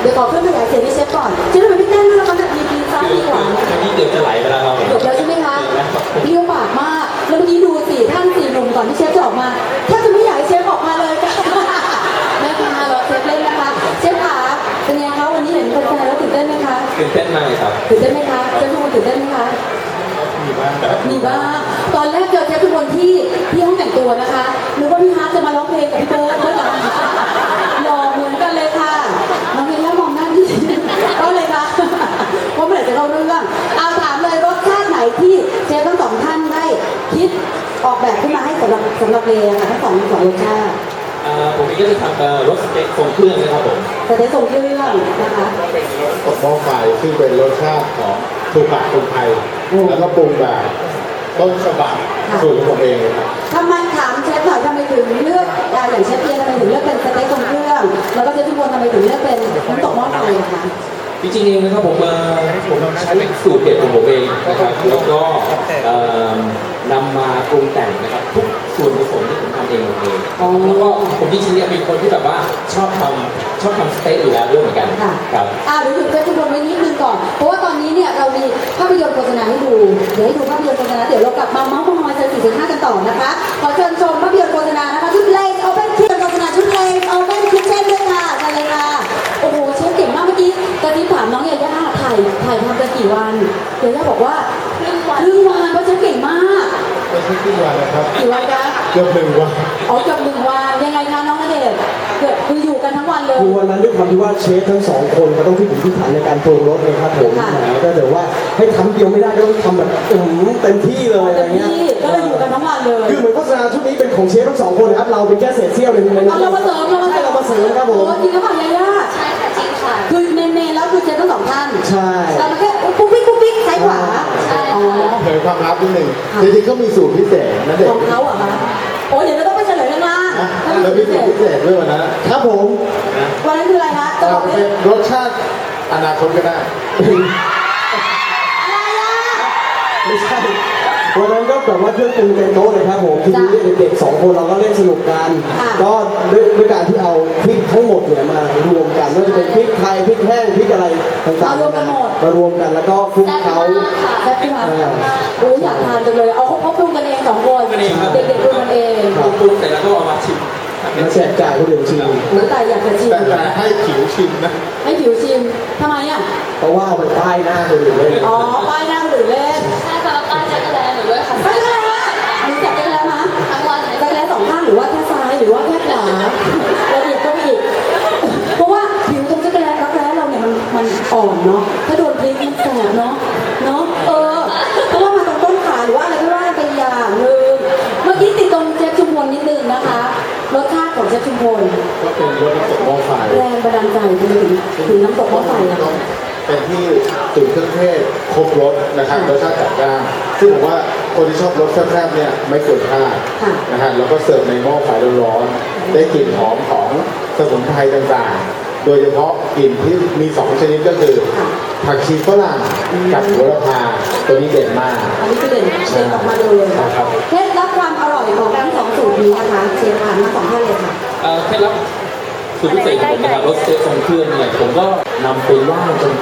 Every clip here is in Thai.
เดี๋ยวขอเพิ่มขยายเสียงให้เชฟก่อนเชฟทำไมไม่เต้นด้วยล่ะคะแบบมีปีซ้ายมีขวานี่เกือบจะไหลไปแล้วครับผมเกือบแล้วใช่ไหมคะเปรี้ยวปากมาก แล้วเมื่อกี้ดูสี่ท่านสี่หนุ่มก่อนที่เชฟจะออกมาแทบจะไม่อยากให้เชฟออกมาเลยค่ะแม่ค่ะเราเชฟเล่นนะคะ เชฟขาเป็นไงคะวันนี้เห็นแฟนๆแล้วตื่นเต้นไหมคะ ตื่นเต้นมากเลยครับตื่นเต้นไหมคะ เชฟทุกคนตื่นเต้นไหมคะ มีบ้างครับมีบ้าง ตอนแรกเจอเชฟทุกคนที่ที่ห้องแต่งตัวนะคะนึกว่าพี่ฮาร์ดจะมาร้องเพลงกับพี่เบิร์ดเมื่อไหร่ห ออกแบบขึ้นมาให้สำหรับสำหรับเมย์อะค่ะทั้งสองสองรสชาติอ่าผมเองก็จะทำเอ่อรถสเต็กทรงเครื่องนะครับผมแต่ได้ทรงเครื่องนะคะตกหม้อไฟซึ่งเป็นรสชาติของถูกปากคนไทย แล้วก็ปรุงแบบต้นฉบับสูตรของผมเองเลยครับทำไมถามเชฟหน่อยทำไมถึงเลือกอ่าอย่างเชฟเอียนทำไมถึงเลือกเป็นสเต็กทรงเครื่อง แล้วก็เชฟทุกคนทำไมถึงเลือกเป็นน้ำตกหม้อไฟอะคะจริงๆเองนะครับผมเอ่อผมใช้สูตรเด็ดของผมเองนะครับแล้วก็เอ่อ นำมาปรุงแต่งนะครับ ทุกส่วนผสมที่ผมทำเองหมดเลยอ๋อแล้วก็ผมจริงๆเนี่ยเป็นคนที่แบบว่าชอบทำชอบทำสเต็กอยู่แล้วด้วยเหมือนกันค่ะ ครับ อ่าเดี๋ยวหยุดเจ้าทุกคนไว้นิดนึงก่อน เพราะว่าตอนนี้เนี่ยเรามีภาพยนตร์โฆษณาให้ดู เดี๋ยวให้ดูภาพยนตร์โฆษณา เดี๋ยวเรากลับมาเมาส์มอยเจอสี่สิบห้ากันต่อนะคะ ขอเชิญชมภาพยนตร์โฆษณานะคะชุดเลนโอเปนคิทโฆษณาชุดเลนโอเปนคิทเช่นด้วยค่ะเชิญเลยค่ะ โอ้โหเชฟเก่งมากเมื่อกี้กระทิบถามน้องยาย่าถ่ายถ่ายทำกันกี่วันยาย่าบอกว่าครึ่งวันครึ่งวัน ไม่ใช่ครึ่งวันนะครับกี่วันคะเกือบหนึ่งวันอ๋อเกือบหนึ่งวันยังไงคะน้องณเดชน์เกือบคืออยู่กันทั้งวันเลย คือวันนั้นด้วยความที่ว่าเชฟทั้งสองคนก็ต้องพิถีพิถันในการปรุงรสเลยครับผมค่ะแล้วก็เดี๋ยวว่าให้ทำเดียวไม่ได้ก็ต้องทำแบบอื้อหือเต็มที่เลยอะไรเต็มเงี้ยที่ก็เลยอยู่กันทั้งวันเลย คือเหมือนโฆษณาชุดนี้เป็นของเชฟทั้งสองคนนะครับเราเป็นแค่เศษเสี้ยวในในเอาเรามาเสริมเรามาเสริมใช่เรามาเสริมครับผมโอ้จริงหรือเปล่ายาย่าใช่ค่ะจริงค่ะ คือเนนๆแล้วคือเจนทั้งสองท่านใช่ เรามันแค่ปุ๊บปิ๊กปุ๊บปิ๊กซ้ายขวาใช่ อ๋อเผยความลับนิดหนึ่งจริงๆเขามีสูตรพิเศษนะเด็กของเขาเหรอคะโอ้เดี๋ยวเราต้องไปเฉลยกันนะนะถ้าแล้วมีมีพิสูเศษตรพิเศษด้วยวันนั้นครับผมวันนั้นคืออะไรนะจะบเราอกเป็ได้นรสชาติอนาคตก็ได้อะไรอะไม่ใช่วันนั้นก็ แบบว่าเครื่องปรุงเต็มโต๊ะเลยครับผมทีนี้เด็กๆสองคนเราก็เล่นสนุกกันค่ะก็ด้วยด้วยการที่เอาพริกทั้งหมดเนี่ยมารวมกันไม่ว่าจะเป็นพริกไทยพริกแห้งพริกอะไรต่างๆมารวมกันหมดมารวมกันแล้วก็คลุกเคล้าแซ่บที่มาโอ้ยอยากทานจังเลยเอาเขาเขาปรุงกันเองสองคนปรุงกันเองครับเด็กๆปรุงกันเองปรุงเสร็จแล้วก็เอามาชิมแล้วแจกจ่ายคนอื่นชิมหรือแต่อยากจะชิมแต่แต่ให้ผิวชิมนะให้ผิวชิมทำไมอะเพราะว่าเอาไปป้ายหน้าคนอื่นเลยอ๋อป้าย สชาติของเชฟชุมพลก็เป็นรสน้ำตกหม้อไฟแรงบันดาลใจทำไมถึงถึงน้ำตกหม้อไฟอะคะเป็นที่สูตรเครื่องเทศครบรสนะครับรสชาติจัดจ้านซึ่งผมว่าคนที่ชอบรสแซ่บๆเนี่ยไม่ควรพลาดค่ะนะฮะแล้วก็เสิร์ฟในหม้อไฟร้อนๆได้กลิ่นหอมของสมุนไพรต่างๆ โดยเฉพาะกลิ่นที่มีสองชนิดก็คือผักชีฝรั่งกับโหระพาตัวนี้เด่นมาก อันนี้คือเด่นเด่นออกมาเลยครับเคล็ดลับความอร่อยของทั้ง สองสูตรนี้นะคะเชฟผ่านมาสองท่านเลยค่ะเอ่อเคล็ดลับสูตรพิเศษของผมนะครับรสเต๊กทรงเครื่องเนี่ยผมก็นำไปย่างจน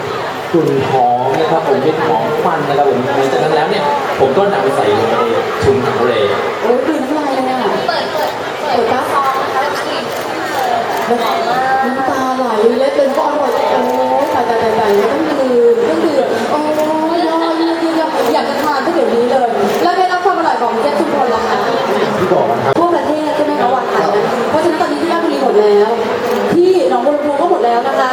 กลุ่นหอมนะครับผมเป็นหอมควันนะครับผมหลังจากนั้นแล้วเนี่ยผมก็นำไปใส่ลงในชุมทางทะเลโอ้ยกลืนน้ำลายเลยอะเปิดเปิดเปิดกระซองนะคะกลิ่นขึ้นมาเลยหอมมากน้ำตาไหลเล็ดเป็นก็อร่อยโอ้ยตายตายตายตายต้องดื่มต้องดื่มโอ้ยยอยยยอยากจะทานก็เดี๋ยวนี้เลย แล้วเคล็ดลับความอร่อยของเชฟชุมพลล่ะคะ ที่บอกนะครับ ราะฉะนั้นตอนนี้ที่ราชบุรีหมดแล้ว ที่หนองบัวลำพูก็หมดแล้วนะคะ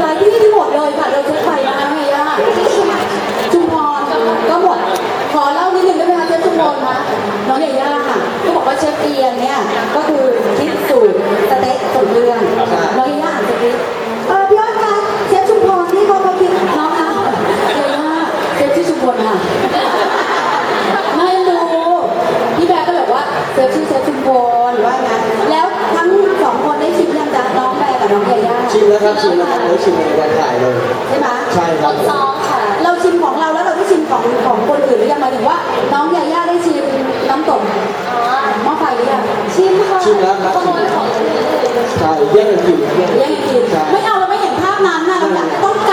หลายที่ที่หมดเลยค่ะโดยเช็คไปนะคะเฮียชุมพรก็หมด ขอเล่านิดนึงได้ไหมคะเชฟชุมพรคะน้องเยย่าค่ะ ก็บอกว่าเชฟเอียนเนี่ยก็คือคิดสูตรสเต็กสมเรื่องน้องเยย่าอ่านสคริปต์เออพี่อ้อยคะเชฟชุมพรนี่เขาเขาคิดน้องคะเยย่าเชฟที่ชุมพรค่ะ ไม่รู้พี่แบร์ก็แบบว่าเซฟชื่อเซฟชุมพลว่างั้นแล้วทั้งสองคนได้ชิมยังจ๊ะน้องแบร์กับน้องยาย่า ชิมแล้วครับชิมแล้วครับแล้วชิมในการถ่ายเลย ใช่ไหมใช่ครับซองค่ะเราชิมของเราแล้วเราได้ชิมของของคนอื่นหรือยังหมายถึงว่า น้องยาย่าได้ชิมน้ำตกอ๋อหม้อไฟหรือยังชิมค่ะชิมแล้วครับ ขโมยของคนอื่น ใช่แย่งกันกินแย่งกันยังกิน ใช่ ไม่เอาเราไม่เห็นภาพคือ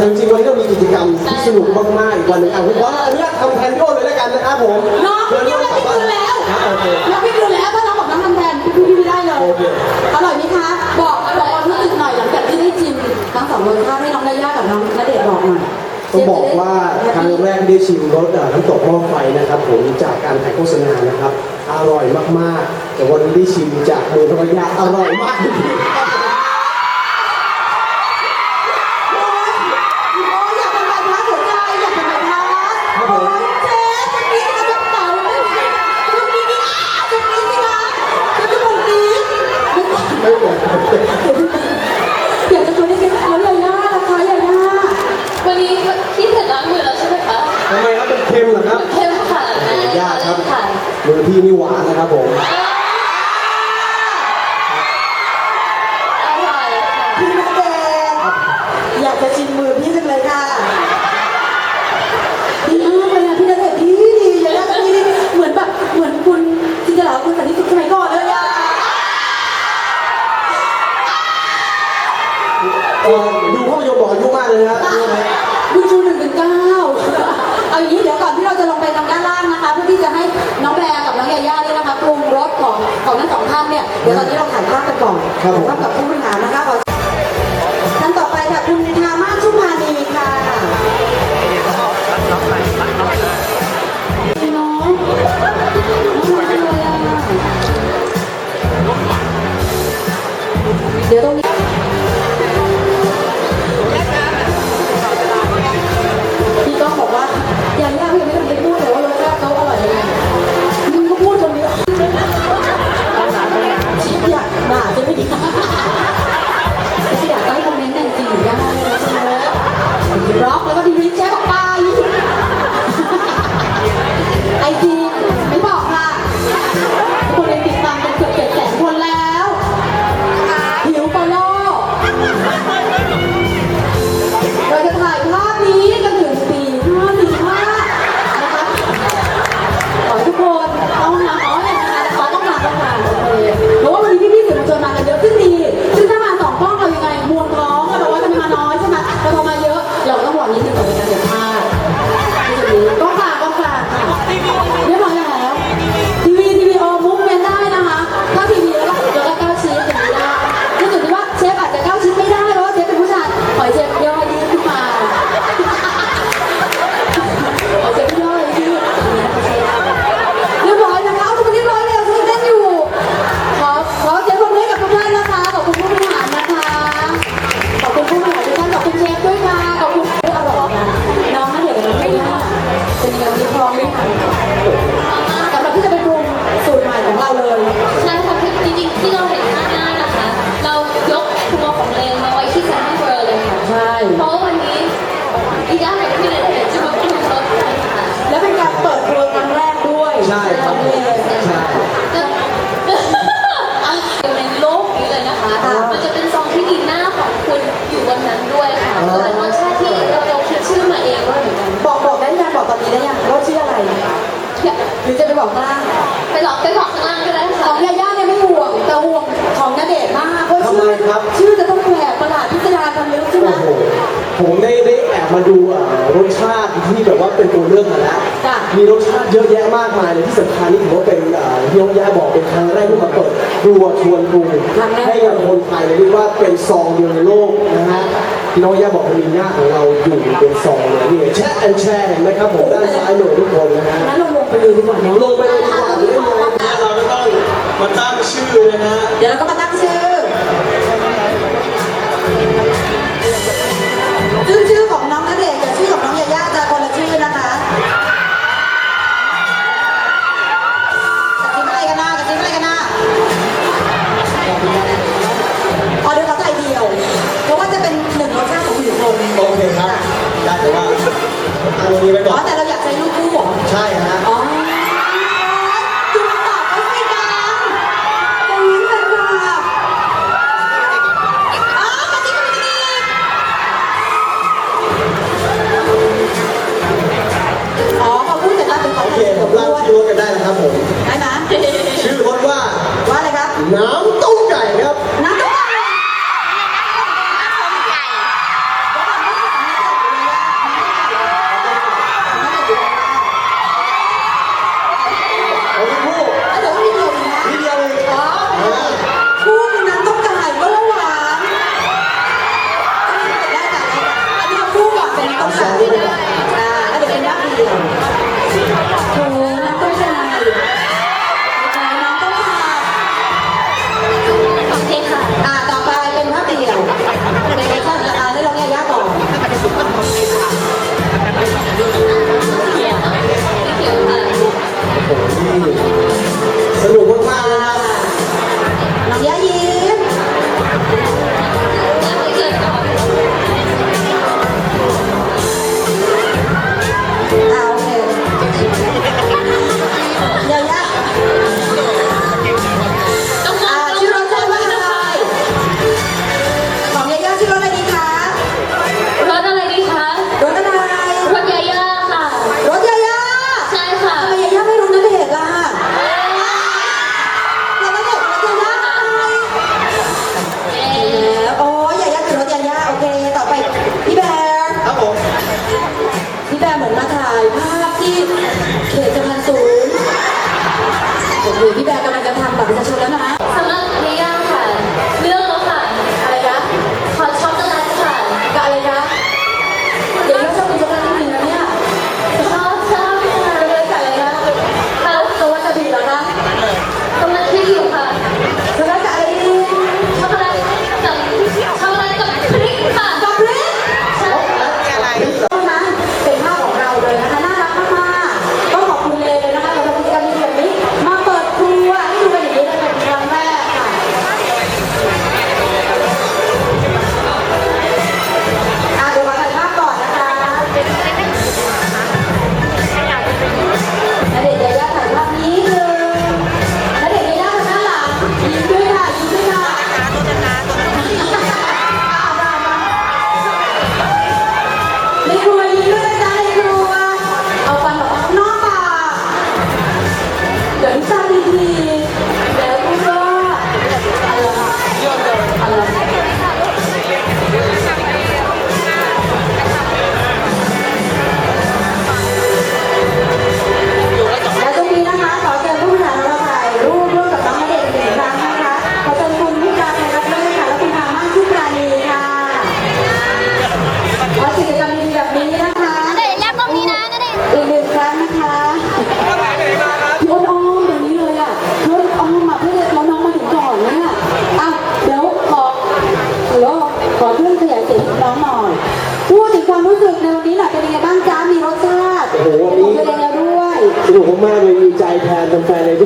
แต่จริงๆวันนี้ก็มีกิจกรรมที่สนุกมากๆอีกวันหนึ่งอะผมว่าอันนี้ทำแทนพี่โอ้เลยแล้วกันนะครับผมน้องพี่ไม่ได้คืนแล้วโอเคน้องพี่คืนแล้วถ้าน้องบอกน้องทำแทนพี่พี่ไม่ได้เลยโอเคอร่อยไหมคะ บอกบอกความรู้สึกหน่อยหลังจากที่ได้ชิมทั้งสองรสชาติให้น้องได้ย่ากับน้องณเดชน์บอกหน่อย ต้องบอกว่าครั้งแรกที่ได้ชิมรสอะน้ำตกหม้อไฟนะครับ ผมจากการถ่ายโฆษณานะครับ อร่อยมากๆ แต่วันนี้ได้ชิมจากมือภรรยาอร่อยมากจริงๆ โอ้ยอยากเป็นใบพัดหัวใจอยากเป็นใบพัด ครับผม เจ๊จะมีกับกระเป๋าจะมีนี่จะมีนี่นะจะมีคนดี ไม่เหมือนกันอยากจะชวนให้เจ๊เขาเลยย่านะคะยาย่าวันนี้พี่เสร็จล้างมือแล้วใช่ไหมคะทำไมครับเป็นเค็มเหรอครับ เข้มค่ะแม่ยากครับค่ะมือพี่นี่หวานนะครับผม อร่อยค่ะ พี่ณเดชน์อยากจะชิมมือพี่จังเลยค่ะดีมากเลยอะพี่ณเดชน์ดีดียาย่าก็ดีดีเหมือนแบบเหมือนคุณจินตลาคุณสันนิษฐานสมัยก่อนเลยอะ เอ่อดูภาพยนตร์บอกอายุมากเลยนะ ดูชูหนึ่งถึงเก้าเอาอย่างนี้เดี๋ยวก่อนที่เราจะลงไปทางด้านล่างนะคะ เพื่อที่จะให้น้องแบร์กับน้องยาย่าเนี่ยนะคะปรุงรสของของทั้งสองท่าน เนี่ยเดี๋ยวตอนนี้เราถ่ายภาพกันก่อนครับผมถ่ายภาพกับผู้บริหารนะคะขอท่านต่อไปค่ะคุณธามาสชุมพานีค่ะพี่น้องน้องรักเลยอะเดี๋ยวตรงนี้ เป็นยังไงวันนี้พร้อมไหมคะสำหรับที่จะไปปรุงสูตรใหม่ของเราเลย ใช่ค่ะคือจริงๆที่เราเห็นข้างหน้านะคะ เรายกครัวของเลนมาไว้ที่เซ็นทรัลเวิลด์เลยค่ะใช่ เพราะว่าวันนี้อีด้ากับพี่ณเดชน์จะมาปรุงรสกันค่ะและเป็นการเปิดครัวครั้งแรกด้วยใช่ครับนี่ใช่จะอยู่ในโลกนี้เลยนะคะ มันจะเป็นซองที่ดีหน้าของคุณอยู่บนนั้นด้วยค่ะเป็นรสชาติ ได้ยังว่าชื่ออะไรหรือจะไปบอกบ้างไปหลอกไปหลอกข้างล่างก็ได้ขค่ะองยาย่าเนี่ยไม่ห่วงแต่ห่วงของณเดชน์มากเพราะทำชื่ไมอครับ ชื่อจะต้องแปลกประหลาดพิสดารกันลึกใช่ไหมโอ้โห ผมได้ได้แอบมาดูอ่ารสชาติ ที่แบบว่าเป็นตัวเลือกมาแล้ว จ้ะ มีรสชาติเยอะแยะมากมายเลยที่สำคัญนี่ถือว่าเป็นอ่าที่น้องย่าบอกเป็นครั้งแรกที่มาเปิดครัวชวนปรุงให้กับคนไทยเลยเรียกว่าเป็นซองเดียวในโลกนะฮะที่น้องย่าบอกว่ามีหน้าของเราอยู่เป็นซองเลยนี่แช่แอนแช่เห็นไหมครับผมด้านซ้ายมือทุกคนนะฮะงั้นเราลงไปเลยดีกว่าเนาะลงไปเลยดีกว่าจะได้เลยนะเราก็ต้องมาตั้งชื่อนะฮะเดี๋ยวเราก็มาตั้งชื่อซึ่งชื่อขอ Now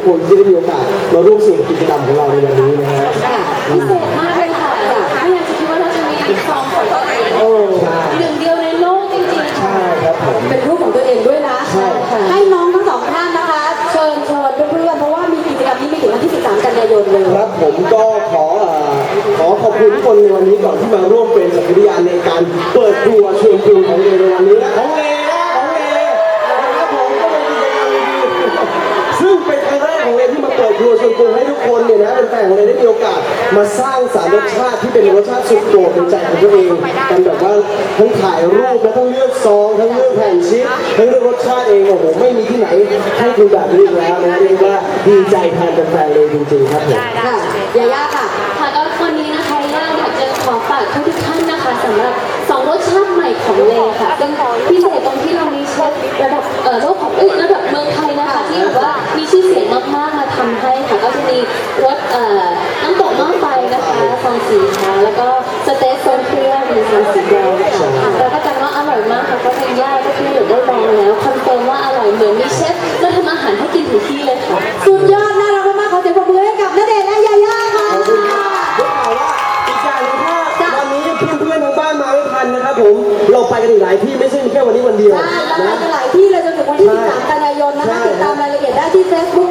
คนที่ได้มีโอกาสมาร่วมสนุกกิจกรรมของเราในวันนี้นะฮะค่ะพิเศษมากเลยค่ะไม่อยากจะคิดว่าเราจะมีซองของตัวเองโอ้ใช่หนึ่งเดียวในโลกจริงๆค่ะใช่ครับผม เป็นรูปของตัวเองด้วยนะ ใช่ค่ะ ให้น้องทั้งสองท่านนะคะ เชิญชวนเพื่อนๆเพราะว่ามีกิจกรรมนี้มีถึงวันที่ 13 กันยายนเลย ครับผมก็ขอเอ่อขอขอบคุณทุกคนในวันนี้ก่อนที่มาร่วมเป็นสักขีพยานในการเปิดครัวชวนคุย มาสร้างสารรสชาติที่เป็นรสชาติสุดโปรดในใจของตัวเองกันแบบว่าทั้งถ่ายรูปและทั้งเลือกซองทั้งเลือกแผ่นชิปทั้งเลือกรสชาติเองโอ้โหไม่มีที่ไหนให้ดูแบบนี้อีกแล้วนะเรียกว่าดีใจแทนแฟนๆเลยจริงๆครับผม ค่ะยาย่าค่ะค่ะก็วันนี้นะคะย่าอยากจะขอฝากทุกท่านนะคะสำหรับสองรสชาติใหม่ของเลค่ะซึ่งพิเศษตรงที่เรามีเชฟระดับเอ่อโลกของเอ้ยระดับเมืองไทยนะคะที่แบบว่ามีชื่อเสียงมากๆมาทำให้ค่ะก็จะมีรสเอ่อน้ำตกหม้อไฟ นะคะซองสีขาวแล้วก็สเต๊กทรงเครื่องมีซองสีแดงค่ะแล้วก็กันว่าอร่อยมากค่ะเพราะทางย่าก็ที่เหลือได้ลองแล้วคอนเฟิร์มว่าอร่อยเหมือนมีเชฟมาทำอาหารให้กินถึงที่เลยค่ะสุดยอดน่ารักมากๆขอเสียงปรบมือให้กับณเดชน์และยาย่าค่ะ ขอบคุณครับได้ข่าวว่าอีกอย่างหนึงถ้าวันนี้เพื่อนๆทางบ้านมาไม่ทันนะครับผม เราไปกันอีกหลายที่ไม่ใช่มีแค่วันนี้วันเดียวใช่แล้วนะไปหลายที่เลยจนถึงวันที่13 กันยายนนะคะ ใช่ ติดตามรายละเอียดได้ที่ facebook.